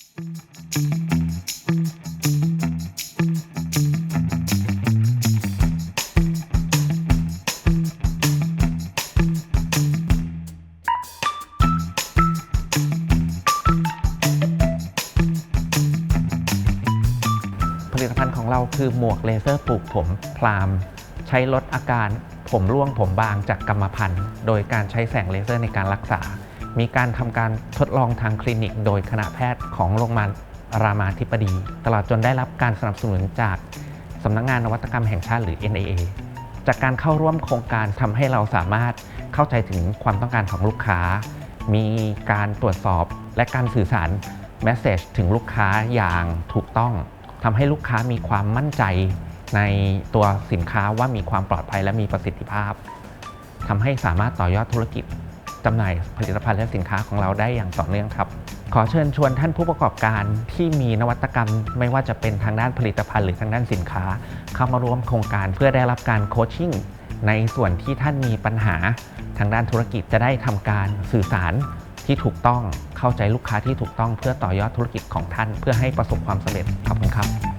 ผลิตภัณฑ์ของเราคือหมวกเลเซอร์ปลูกผมพรามใช้ลดอาการผมร่วงผมบางจากกรรมพันธุ์ โดยการใช้แสงเลเซอร์ในการรักษา มีการทำการทดลองทางคลินิก โดยคณะแพทย์ของโรงพยาบาลรามาธิบดี ตลอดจนได้รับการสนับสนุนจากสำนักงงานนวัตกรรมแห่งชาติหรือ NAA จากการเข้าร่วมโครงการทำให้เราสามารถเข้าใจถึงความต้องการของลูกค้า มีการตรวจสอบและการสื่อสารแมสเซจถึงลูกค้าอย่างถูกต้องทำให้ลูกค้ามีความมั่นใจในตัวสินค้าว่ามีความปลอดภัยและมีประสิทธิภาพทำให้สามารถต่อยอดธุรกิจ จำหน่ายผลิตภัณฑ์และสินค้าของเราได้อย่างต่อเนื่องครับ ขอเชิญชวนท่านผู้ประกอบการที่มีนวัตกรรม ไม่ว่าจะเป็นทางด้านผลิตภัณฑ์หรือทางด้านสินค้า เข้ามาร่วมโครงการเพื่อได้รับการโคชชิ่งในส่วนที่ท่านมีปัญหา ทางด้านธุรกิจจะได้ทำการสื่อสารที่ถูกต้องเข้าใจลูกค้าที่ถูกต้องเพื่อต่อยอดธุรกิจของท่าน เพื่อให้ประสบความสำเร็จขอบคุณครับ